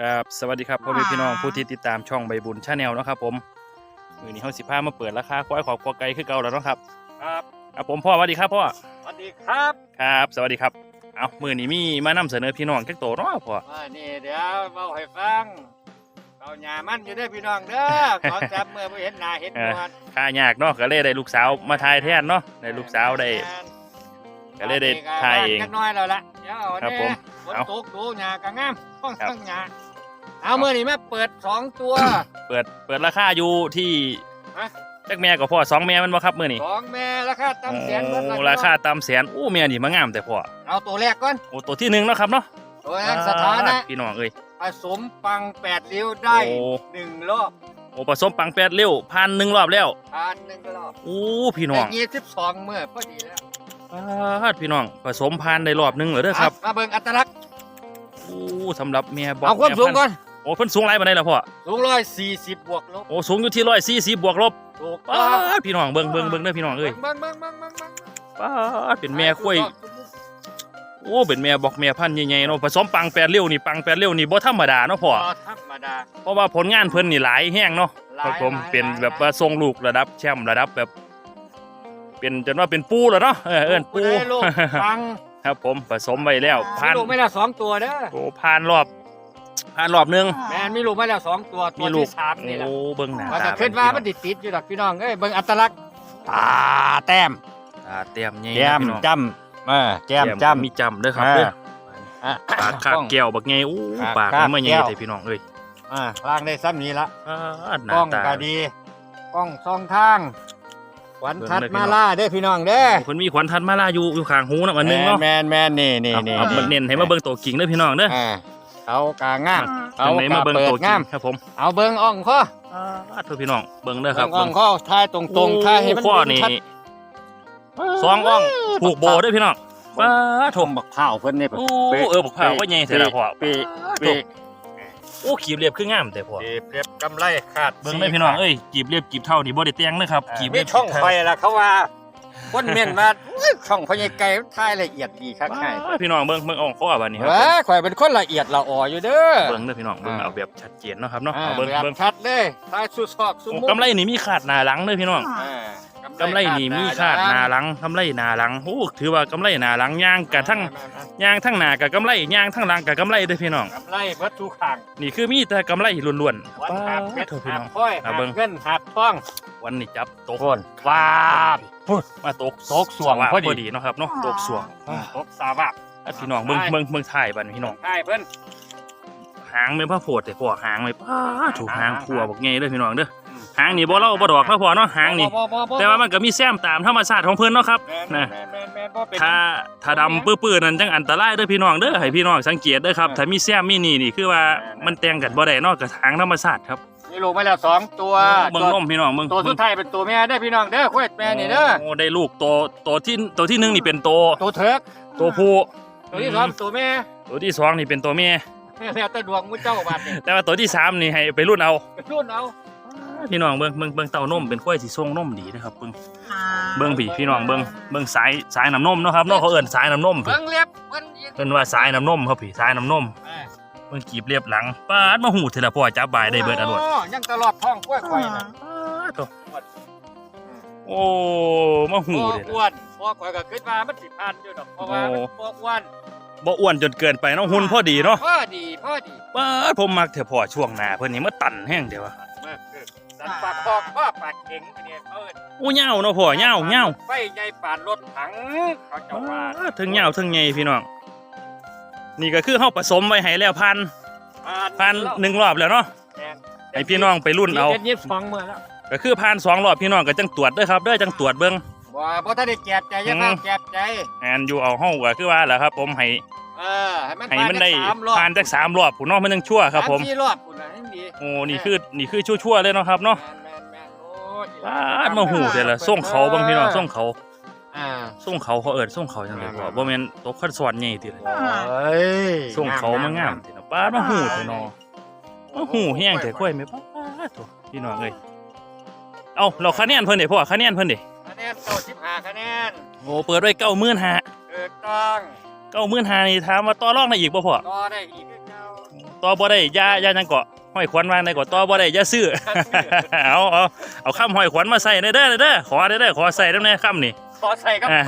ครับสวัสดีครับพ่อแม่พี่น้องผู้ที่ติดตามช่องใบบุญชาแนลนาะครับผมมือนี้เขาสิพามาเปิดราคาควายขอบควายไก่คือเก่าแล้วเนาะครับครับครับผมพ่อสวัสดีครับพ่อสวัสดีครับครับ สวัสดีครับเอามือนี้มีมานำเสนอพี่น้องแค่โตเนาะพ่อว่านี่เดี๋ยวเบาให้ฟังเอาหยามันอยู่เด้อพี่น้องเด้อขอจับมือบ่เห็นหน้าเห็นหนวดค่ายากเนาะก็เลยได้ลูกสาวมาทายแทนเนาะได้ลูกสาวได้ก็เลยได้ถ่ายเองจักหน้อยแล้วล่ะเดี๋ยวเอาครับผมฝนเอาตกดูหญ้าก็งามต้องครับทั้งหญ้า เอามื้อนี้มาเปิดสองตัว เปิดเปิดราคาอยู่ที่ฮะ จักแม่กับพ่อสองแม่มันบ่ครับมือนี้สองแม่ราคาต่ำแสนเบิดโอ้ละราคาตามแสนอู้แม่นี่มางามแต่พ่อเอาตัวแรกก่อนโอ้ตัวที่หนึ่งเนาะครับเนาะตัวแรกสถานะพี่น้องเอ้ยผสมปังแปดริ้วได้โอ้หนึ่งรอบโอ้ผสมปังแปดเร็วพันหนึ่งรอบแล้วทานหนึ่งรอบอู้พี่น้องยี่สิบสองมื้อพอดีแล้วปาดพี่น้องผสมพันธุ์ได้รอบหนึงเหรอเด้อครับ มาเบิ่งอัตลักษณ์อู้สำหรับเมียบอกเอาความสูงก่อนโอ้เพิ่นสูงไรปานใดล่ะพ่อสูงร้อยสี่สิบบวกลบโอ้สูงอยู่ที่ร้อยสี่สิบบวกลบถูกปาดพี่น้องเบิ่งเบิ่งเบิ่งเด้อพี่น้องเอ้ยเบิ่งเบิ่งเบิ่งเบิ่งเบิ่งปาดเป็นแม่กล้วยโอ้เป็นแม่บอกแม่พันธุ์ใหญ่ๆเนาะผสมปังแปดเลี้ยวนี่ปังแปดเลี้ยวนี่บ่ธรรมดาเนาะพ่อก็ธรรมดา เพราะว่าผลงานเพิ่นนี่หลายแห้งเนาะหลายครับผมหลายเป็นหลาย แบบว่าทรงลูกระดับแชมป์ระดับแบบ เป็นจนว่าเป็นปูแล้วเนาะเออเอิ้นปูได้ลูก ฟังครับผมผสมไว้แล้วผ่านมีลูกไม่แล้วสองตัวเด้อ โอ้ผ่านรอบ ผ่านรอบหนึง แม่นมีลูกไม่แล้วสองตัวตัวมีลูก ที่สามนี่แหละโอ้เบิ่งหน้าว่าตาจะขึ้นว่ามันติดติดๆอยู่ดอกพี่น้องเอ้ยเบิ่งอัตลักษณ์ตาแต้มตาเตรียมใหญ่แก้มพี่น้องจำเออแก้มแก้จำ มีจำเด้อครับอ่าเด้ออะ ปากคาบแก้วบักไงอู้ปากปากคาบมันมาใหญ่แก้ว แต่พี่น้องเอ้ยอ่าล่างได้ซ้ำนี้ละอ่าหกน้าล้องตา ก็ดีกล้องสองทางขวันทัดเบิ่งเลยพี่มาน้อง ล่าเด้อพี่น้องเด้อเพิ่นมีขวัญทันมาลาอยู่อยู่ข้างหูนะอันหนึงเนาะแมนแมนนี่นี่เอานี่เอามาเน้นให้มาเบิ่งตัวกิ่งเด้อพี่น้องเด้อ อ่า เขากางามจังไหนมาเบิ่งตัวเปิดกิ่งางมครับผมเอาเบิ่งอ่องข้ออ่าเถอะพี่น้องเบิ่งเด้อครับเบิ่งอ่องข้อทายตรงๆทายให้มันข้อเบิ่งนี่ชัดสองอ่องผูกโบเด้อพี่น้องว้าชโถมบักข้าวเพิ่นนี่โอ้เออบักพร้าวว่าใหญ่เท่าล่ะพ่อปีโถปีโอ้ขีบเรียบคืองามแต่พ่อปีเปรียบกำไรขาดเบิ่งได้อพี่น้องเอ้ยกีบเรียบกีบเท่านี่บ่ได้แต่งนะครับกีบมีเรียบช่องกีบไฟเท่าล่ะเขาว่า คนเม่นว่าอุ๊ยช่องพญาไก่ทายละเอียดดีคักให้ว้าพี่น้องเบิ่งเบิ่งอ่องข้อบัดนี้ครับเว้ยข่อยเป็นคนละเอียดละอออยู่เด้อเบิ่งเด้อพี่น้องเบิ่งอ่าเอาแบบชัดเจนเนาะครับเนาะอ่าเอาเบิ่งแบบเบิ่งชัดเลยทายสุดซอกสุดโอ้มุมกำไรนี่มีขาดหน้าหลังเด้อพี่น้องอ่ากำไรนี่มีขาดหน้าหลังกำไรหน้าหลังโอ้ถือว่ากำไรหน้าหลังย่างกะทั้งย่างทั้งหน้ากับกำไรย่างทั้งหลังกับกำไรเด้อพี่น้อง กำไรเบิดทุกข้างนี่คือมีแต่กำไรล้วนวันๆหาป้าบเพชรเถอะพี่หาน้บองค่อยเอาหาบเบิ่งเงินหาบทองวันนี้จับตกคนฟาบ มาตกตกสวงสาพอดีพอดีเนาะครับเนาะตกสวงตกสาบะอะพี่น้องเบิ่งเบิ่งเบิ่งถ่ายบัดนี้พี่น้องใช่เพิ่นหางเป็นพระโพดแต่พอหางไม่ป้าถูกหางขัวบอกไงเด้อพี่น้องเด้อหางนี่บ่เล่าบ่ดอกเนาะพอเนาะหางนี่บ่บ่บ่บ่แต่ว่ามันก็มีแซมตามธรรมชาติของเพิ่นเนาะครับแม่นนะแม่นแม่นแม่นบ่เป็นถ้าถ้าดำปื้อๆนั่นจังอันตรายเด้อพี่น้องเด้อให้พี่น้องสังเกตเด้อครับเออถ้ามีแซมมีนี่นี่คือว่าเออมันแต่งกันบ่ได้เนอกกับทางธรรมชาติครับ มีลูกมาแล้วสองตัวเบิ่งนมพี่น้องเบิ่งตัวสุเบิ่ดงท้ายเป็นตัวแม่เด้อพี่น้องเด้อคุยแม่นี่เด้อโอ้ได้ลูกตัวตัวที่ตัวที่หนึ่งนี่เป็นตัวตัวเถิกตัวผู้ตัวที่สองตัวแม่ตัวที่สองนี่เป็นตัวเมียแล้วแต่ดวงมุ้เจ้าบาดนี่แต่ว่าตัวที่สามนี่ให้ไปรุ่นเอารุ่นเอาพี่น้องเบิ่งเบิ่งเบิ่งเต้านมเป็นควายสีทรงนมดีนะครับเบิ่งเบิ่งพี่พี่น้องเบิ่งเบิ่งสายสายน้ำนมเนาะครับเนาะเขาเอิ้นสายน้ำนมพี่เบิ่งเล็บเบิ่งอีกเอิ้นว่าสายน้ำนมครับพี่สายน้ำนมอ่า เบิ่งกีบเรียบหลังปาดมาหูเถอะละพ่อจับบายได้เบิดอรวดโยังตลอดท้องกล้วยไข่น่ะโอ้มาหูบ่เด้อ้วนบ่ข่อยก็คิดว่ามันสิผ่านอยู่ดอกเพราะว่ามันบ่อ้วนบ่อ้วนจนเกินไปเนาะหุ่นพอดีเนาะพอดีพอดีปาดผมมักเถอะพ่อช่วงหน้าเพิ่นนี่มาตันแห้งเดี๋ยวว่ามากคือสันปากคอกพ่อปากเข็งเนี่ยเขาเอิ้นโอ้เหย้าเนาะพ่อเหย้าเหย้าไฟใหญ่ปานรถถังเขาเจ้าว่าปาดถึงเหย้าถึงใหญ่พี่น้อง นี่ก็คือเฮาผสมไว้ให้แล้วพันพันหนึ่งรอบแล้วเนาะให้พี่น้องไปรุ่นเอาเจ็ดยี่สิบสองมื้อแล้วก็คือพันสองรอบพี่น้องก็จังตรวจเด้อครับเด้อจังตรวจเบิ่งบ่บ่ทันได้แก็บใจอยังอืมแก็บใจแอนอยู่เอาเฮาก็คือว่าแหละครับ ผมให้เออให้มันให้มันได้ผ่าจักสามรอบผ่านจักสามรอบผู้น้องมันจังชั่วครับ ผมสาสี่รอบพุ่นน่ะยังดีโอ้นี่คือนี่คือชั่วๆเลยเนาะครับเนาะแม่นแม่นโอ้ยปาดมาหูแต่ละส่งเขาเบางพี่น้องส่งเขา อ่าส่งเขาเขาเอิ้นส่งเขาจังได๋พ่อบ่แม่นตกคันสวรรค์ใหญ่ติเลยโอ้ยส่งเขามางามติเนาะปาดมาหูแต่เนาะมาหูแห้งแต่กล้วยแม่ปาดโถพี่น้องเอ้ยเอ้าเราคะแนนเพิ่นเด้พ่อคะแนนเพิ่นเด้คะแนนเก้าสิบห้าคะแนนโอ้เปิดไว้95,000ถูกต้อง95,000นี่ถามว่าต่อรองได้อีกบ่พ่อต่อได้อีกคือเก่าต่อบ่ได้อย่าอย่าหยังเกาะ ห้อยขวัญวางในเกาะต่อบ่ได้อย่าซื้อ เอาเอาเอาคำห้อยขวัญมาใส่เด้อเด้อเด้อขอเด้อเด้อขอใส่น้ำแน่คำนี่ ขอใส่กับอ่า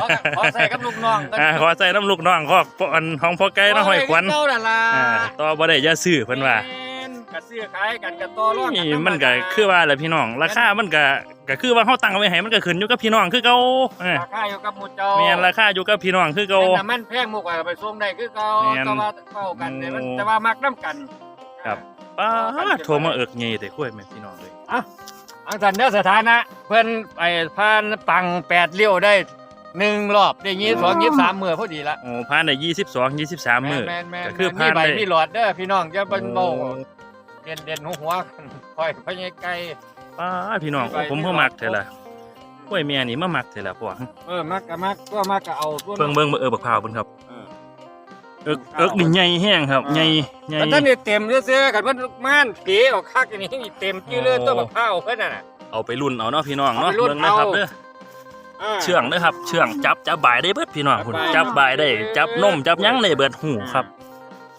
ขอขอใส่กับลูกน้องกันอ่าขอใส่น้ำลูกน้องขออันของพ่อไก่เนาะห้อยขวัญเก่านั่นล่ะอ่าต่อบ่ได้อย่าซื้อเพิ่นว่าแม่นกระซื้อขายกันกระต่อรองนี่มันก็คือว่าแหละพี่น้อง ราคา มันก็ก็คือว่าเฮาตั้งไว้ให้มันก็ขึ้นอยู่กับพี่น้องคือเก่าเออราคาอยู่กับหมู่เจ้าแม่นราคาอยู่กับพี่น้องคือเก่า แต่น้ำมันแพงหมู่กว่าไปส่งได้คือเก่าแม่นแต่ว่าเก่ากันเนี่ยมันโอ้แต่ว่ามักน้ำกันครับ ป้าดโทรมาเอิกเงยแต่กล้วยแม่พี่น้องเลยอังสันเด้อสถานะ เพิ่นไปผ่านปังแปดเลี้ยวได้หนึ่งรอบได้ยี่สองยี่สามมือพอดีละโอ้ผ่านได้22 23มื้อแม่นแม่นก็แม่นคือมีผ่านใบได้มีหลอดเด้อพี่น้องอย่าเป็นเบาโอ้เด่นเด่นหัวหัวกันคอยพะยไกลป้าดพี่น้องโอ้ผมเพิ่งมักเท่าล่ะกล้วยแม่นี่มามักเท่าล่ะพ่อเออมักก็มักก็มักก็เอาตัวเบิ่งเบิ่งเบิ่งเออบักพร้าวเพิ่นครับ เออเอิกเอิกนี่ใหญ่แห้งครับใหญ่ใหญ่แต่ท่านนี่เต็มเสื้อๆกันมันม่านเก๋ออกคักอย่างนี้นี่เต็มชื่อเลยตัวมะพร้าวเพิ่นน่ะนะเอาไปรุ่นเอาเนาะพี่น้องเนาะเอาไปรุ่นเบิ่งนะครับเอาเด้อาเชื่องเด้อครับเชื่องจับจับบ่ายได้เบิดพี่น้องคุณจัจับบบ่าบ่ายยได้ได้ จับนมจับหยังได้เบิดหูครับ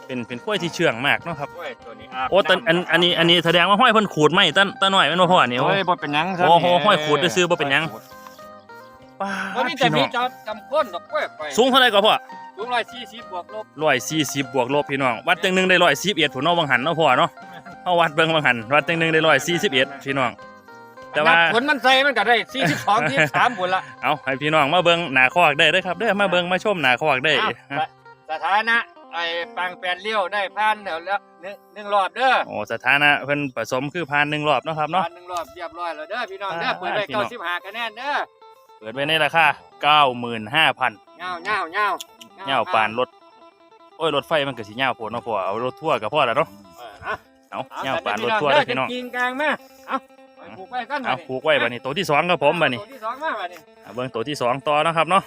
เป็นเป็นกล้วยที่เชื่องมากเนาะครับโอ้ยตัวนี้าบโอ้ตันอันอันนี้อันนี้แสดงว่าห้อยเพิ่นขูดไหมตันตาหน่อยแม่นบ่พ่อนี่โอ้ยบ่เป็นหยังครับโอ้โหห้อยขูดซื้อบ่เป็นหยังป้าบ่ดมีแต่พี่น้มีองจอดจำก้นดอกกล้วยไปสูงเท่าไหร่ก็พ่อ สูงร้อยสี่สิบบวกลบ140บวกลบพี่น้องวัดจังหนึงได้111พุ่นเนาะบังหันเนาะพ่อเนาะเอาวัดเบิ่งบังหันวัดจังหนึงได้141พี่น้อง แต่ว่าผลมันใส่มันก็ได้สี่สิบสองสี่สามผลละเอาให้พี่น้องมาเบิ่งหน้าคอกได้เด้อครับเด้อมาเบิ่งมาชมหน้าคอกได้อ้าวสถานะไอ้ปังแปดเลี้ยวได้พันเดี๋ยวแล้วหนึ่งหนึ่งรอบเด้อโอ้สถานะเพิ่นผสมคือผ่านหนึ่งรอบเนาะครับเนาะพันหนึ่งรอบเรียบร้อยแล้วเด้อพี่น้องเด้ออ่าเปิดไว้พี่น้อเก้างสิบห้าคะแนนเด้อเปิดไว้ในราคา95,000เงาเงาเงา เหย้าปานรถโอ้ยรถไฟมันก็สิเหย้าโพดเนาะพ่อเอารถทั่วร์ก็พอแล้วเนาะเอออะเอาเอาเหย้าแต่ปานรพี่ถน้องทั่วร์เด้เด้ออพี่น้อง กินกลางมาเอาไปผูกไว้กันเอาผูกไว้บัดนี้ตัวที่สองครับผมบัดนี้ตัวที่สองมาบัดนี้เอาเบิ่งตัวที่สองต่อนะครับเนาะ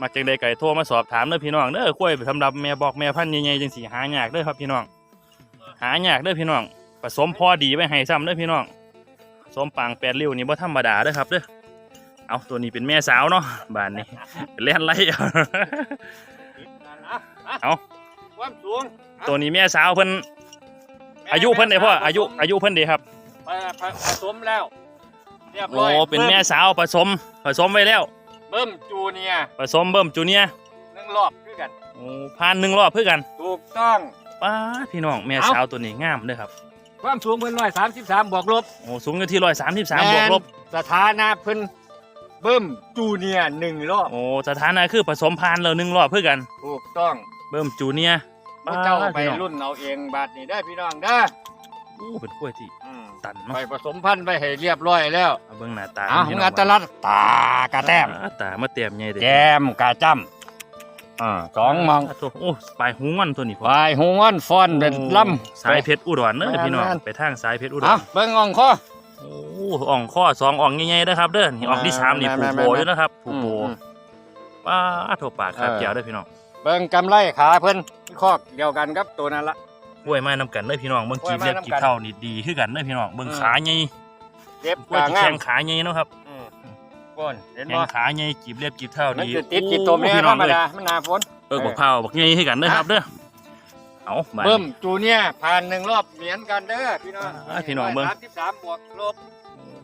มักจังใดไก่โทรมาสอบถามเด้อพี่น้องเด้อกล้วยสำหรับแม่บอกแม่พันธุ์ใหญ่ๆจังสิหายากเด้อครับพี่น้อง หายากเด้อพี่น้องผสมพอดีไว้ให้ซ้ำเด้อพี่น้องผสมปางแปดริ้วนี่บ่ธรรมดาเด้อครับเด้อ เอาตัวนี้เป็นแม่สาวเนาะบ้านนี้เป็นเล่นไรเอาเอาความสูงตัวนี้แม่สาวเพิ่นอายุเพิ่นได้พ่ออายุอายุเพิ่นได้ครับผผผสมแล้วเรียบร้โอ้อยเป็นแม่สาวผสมผสมไว้แล้ว เบิ่มจูเนียร์ผสมเบิ่มจูเนียร์หนึ่งรอบคือกันโอ้ผ่านหนึ่งรอบเพื่อกัน ถูกต้องป้าดพี่น้องแม่เอ้าสาวตัวนี้งามเด้อครับความสูงเพิ่นร้อยสามสิบสามบวกลบโอ้สูงอยู่ที่ร้อยสามสิบสามบวกลบแม่นสถานะเพิ่น เบิ่มจูเนียร์หนึ่งรอบโอ้สถานะคือผสมผ่านแล้วหนึ่งรอบเพื่อกัน ถูกต้องเบิ่มจูเนียร์พวกเจ้าไปพี่น้องรุ่นเอาเองบาดนี้ได้อพี่น้องเด้อโอ้เป็นกล้วยที่อืมตันเนาะไปผสมพันธุ์ไปให้เรียบร้อยแล้วเอาเบิ่งหน้าตาอ้าวพี่งน้อัตลักษณ์ตากระแต้มอ่าตามาเต็มใหญ่เด้อแจมกระจ้ำอ่าสองมองาตัวโอ้ปลายหูงอนตัวนี้พ่อวายหงอนฟอนเป็นลำสายเพชรอุดรเด้อแม่นพี่น้องแม่นไปทางสายเพชรอุดรอะเบิ่งอ่องคอ โอ้อ่องข้อสองอ่องใหญ่ๆนะครับ เด้อนี่อ่องที่สามนี่แม่ผูนกแม่นโบอยู่นะครับผูกโบอืมป้าดโทปากครับเออแก้วเด้อพี่น้องเบิ่งกำไรขาเพิ่นคอกเดียวกันครับตัวนั้นละกล้วยไม้น้ำกันเด้อพี่น้องเบิ่งกีบเล็บกล้วยไม้กีบนำกันเท่านี่ดีคือกันเด้อพี่น้องเบิ่งอืมขาใหญ่เล็บกล้วยกาที่งาแข้มงขาใหญ่เนาะครับอืมก้นเห็นแข้บ่งขาใหญ่กีบเล็บกีบเท่ามันดีจะติดกี่ตัวแม่โอ้พี่ธน้รองรมเลยดามันหนาฝนเออบักเผาบักใหญ่คือกันเด้อครับเด้อ เอาบาดเบิ่มนี้จูเนียร์ผ่านหนึ่งรอบเหมือนกันเด้อพี่น้องอ่าพี่น้องเบิ่งสามสิบสามบวกลบ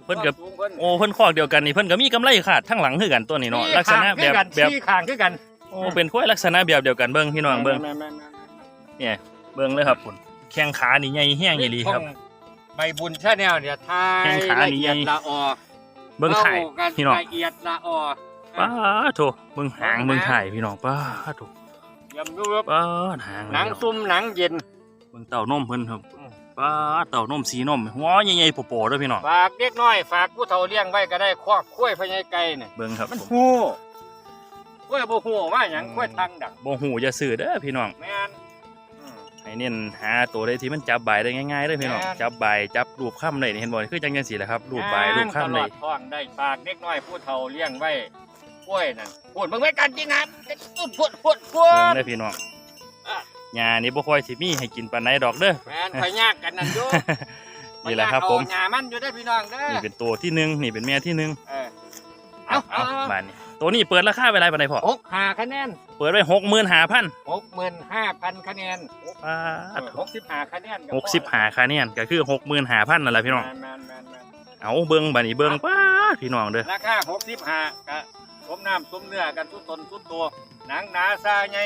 เพิ่นกับความสูงเพิ่นโอ้เพิ่นคอกเดียวกันนี่เพิ่นก็มีกำไรขาดทั้งหลังคือกันตัวนี้เนาะมีลักษณะข้างแบบคือกันแบบชี้ข้างคือกันโอ้เป็นกล้วยลักษณะแบบเดียวกันเบิ่งพี่น้องเบิ่งแม่นๆๆเบิ่งเลยครับคุณแข้งขานี่ใหญ่แห้งๆอีหลีครับของใบบุญชาแนลเนี่ยทายแข้งขาละนี่เอียดใหญ่ละออเบิ่งไข่เล่ากันพี่น้องละเอียดละออป้าดโถเบิ่งหางเบิ่งไข่พี่น้องป้าดโถ ยำดูครับป้าดหางหนังซุ่มหนังเย็นเบิ่งเต่านมเพิ่นครับอืมป้าดเต่านมสีนมหัวใหญ่ๆโปๆเด้อพี่น้องฝากเด็กน้อย ฝากผู้เฒ่าเลี้ยงไว้ก็ได้ครอบคุ้ยพญายไก่เนี่ยเบิ่งครับมันฮู้คุ้ยบ่ฮู้ว่าหยังคุ้ยตังดักบ่หูอย่าซื้อเด้อพี่น้องแม่นอืมให้เน้นหาตัวใดที่มันจับใบได้ง่ายๆเด้อพี่น้องแม่นจับใบจับรูปค่ำได้นี่เห็นบ่คือจังจังซี่แหละครับรูปใบรูปค่ำตลได้อดท้องได้ฝากเด็กน้อยผู้เฒ่าเลี้ยงไว้ คุ้ยนั่นพูดเบิ่งไว้กันกินน้ำพูดพูดพูเบิ่งดเด้อพี่น้องอะหญ้านี่บ่ค่อยสิมีให้กินปานใดดอกเด้อแม่นข่อยยากกันนั่นอยู่นี่แหละครับผมข่อยยากเอาหญ้ามันอยู่ได้อพี่น้องเด้อนี่เป็นตัวที่หนึ่งนี่เป็นแม่ที่หนึ่งเออเอาเอาเอาเอาบานนี้ตัวนี้เปิดราคาไปไรปานใดพ่อหกห้าคะแนน เปิดไว้หกหมื่นห้าพันหกหมื่นห้าพันคะแนนป้าดหกสิบห้าคะแนนหกสิบหาคะแนนก็คือหกหมื่นห้าพันนั่นแหละพี่น้องแมนแมนแมนแมนเอาเบิ้งบัดนี้เบิ้งป้าดพี่น้องเด้อราคาหกสิบห้ากะ สมน้ำสมเนื้อกันทุกตนทุกตัว หนังหนาซาไง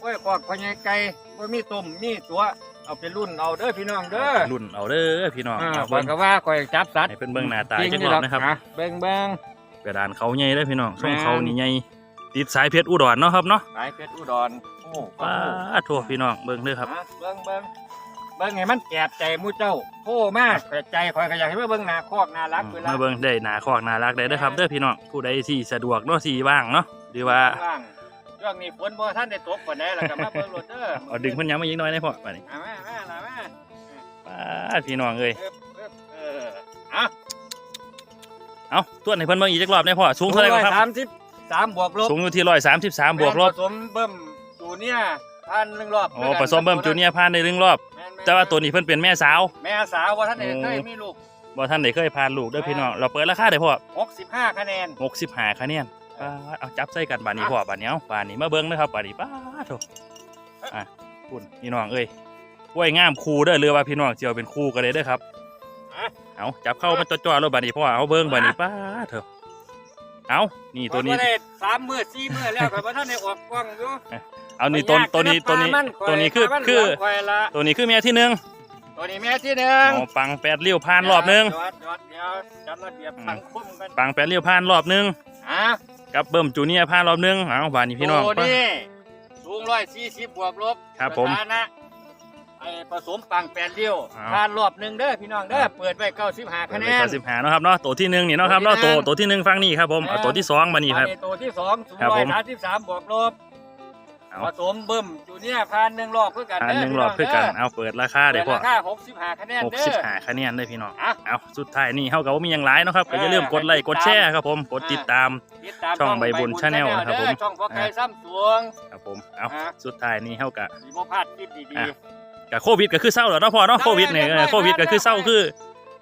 กล้วยขอกพญายไก่บ่มีตุ่มมีตัวเอาไปรุ่นเอาเด้อพี่น้องเด้อรุ่นเอาเด้อพี่น้องอ่าเอาข้อเบิ้ยงก็ว่าข่อยจับสัตว์ให้เพิ่นเบิ้งหน้าตาจริงจักนี่รหอรบอกนะครับอะเบิ่งเบิ่งกระดานเขาใหญ่เด้อพี่น้องช่องเขานี่ใหญ่ติดสายเพชรอุดรเนาะครับเนาะสายเพชรอุดรโอ้ป้าดโทษพี่น้องเบิ้งเด้อครับอะเบิ่งเบิ่ง เบิ่งให้มันแกบใจหมู่เจ้าโอ้มากแกบใจข่อยก็อยากให้เบิ่งหน้าคอกน่ารักเวลามาเบิ่งได้หนาคอกน่ารักได้เด้อครับเด้อพี่น้องผู้ใดที่สะดวกเนาะที่ว่างเนาะหรือว่า ว่างช่วงนี้ฝนบ่ท่านได้ตกปานใดล่ะก็มาเบิ่งรถเด้อเอาดึงเพิ่นย้ำมายิงน้อยได้พอบัดนี้อะมามาล่ะมาป้าดพี่น้องเอ้ยเอิบเอิบเอออะเอาตัวไหนเพิ่นเบิ่งอีกจักรอบได้พ่อสูงเท่าไหร่ครับสามสิบสามบวกลบสูงอยู่ที่133บวกลบผสมเบิ่มจูเนียร์พันหนึ่งรอบโอ้ผสมเบิ่มจูเนียร์ผ่านได้หนึ่งรอบม่นๆ แต่ว่าตัวนี้เพิ่นเป็นแม่สาว แม่สาวว่าท่านเอกโอ้เคยมีลูกบ่ทันได้เคยผ่านลูกเด้อพี่น้องเราเปิดราคาได้พ่อหกสิบห้าคะแนน65คะแนนป้าดเอาจับใส่กันบาดนี้พ่อบาดนี้เอาบาดนี้มาเบิ่งนะครับบาดนี้ป้าดโถอะคุณพี่น้องเอ้ยกล้วยงามคู่เด้อเรือว่าพี่น้องสิเอาเป็นคู่กันเลยเด้อครับเอาจับเข้ามาจ่อๆแล้วบาดนี้พ่อเอาเบิ่งบาดนี้ป้าดเถอะเอานี่ตัวนี้ข้อยบ่ได้สามมือสี่มือแล้วข่อยว่าท่านได้ออกกล้องอยู่ เอานี่ตัวตัวนี้ตัวนี้ข่อยตัวนี้คือข่ยคือข่อยละตัวนี้คือแม่ที่หนึ่งตัวนี้แม่ที่หนึ่งอ๋อปังแปดเลี้ยวผ่านรอบหนึงจอดจอดเดี๋ยวจัดระเบียบสังคมกันปังแปดเลี้ยวผ่านรอบหนึงอะกับเบิ่มจูเนียร์ผ่านรอบหนึงเอาบาดนี้พี่น้องตัวนี้สูงร้อยสี่สิบบวกลบครับผมสถานะไอ้ผสมปังแปดเลี้ยวอ้าวผ่านรอบหนึ่งเด้อพี่น้องเด้อเปิดไว้เก้าสิบห้าคะแนนเก้าสิบห้าเนาะครับเนาะตัวที่หนึ่งนี่เนาะครับเนาะตัตัววที่หนึ่งตัวที่หนึ่งฟังนี่ครับผมเอาตัวที่สองมานี่ครับอัตัวที่สองสูงครับร้อผยมสามสิบสามบวกลบเอา ผสมเบิ่มจูเนียร์ผ่านหนึ่งรอบเพื่อกันอันหนึ่งรอบคือกันเอาเปิดราคาเด้เดี๋อยวพ่อราคาหกสิบห้าคะแนนหกเด้สิบอห้าคะแนนเลยพี่น้องอะเอาสุดท้ายนี่เฮากับว่ามีอย่างไรเนาะครับก็อย่าลืมกดไลค์กดแชร์ครับผมกดติดตามติดตามช่องใบบุญ Channel นะครับผมเด้อช่องพ่อไก่ซ้ำสวงครับผมเอาอะสุดท้ายนี่เฮากับสีโมพลาดคิดดีอะกับโควิดก็คือเศร้าแล้วเนาะพ่อเนาะโควิดเนี่ยเออโควิดก็คือเศร้าคือ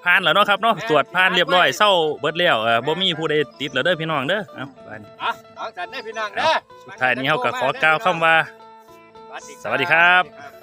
ผ่านแล้วเนาะครับเนาะตรวจผ่านเรียบร้อยเศร้าเบิดแล้วเออบ่มีผู้ใดติดแล้วเด้อพี่น้องเด้อเอาบาดนี้ๆอะของสันได้อพี่น้องเด้อสุดท้ายนี้เฮาก็ขอกล่าวคำว่า สวัสดีครับสวัสดี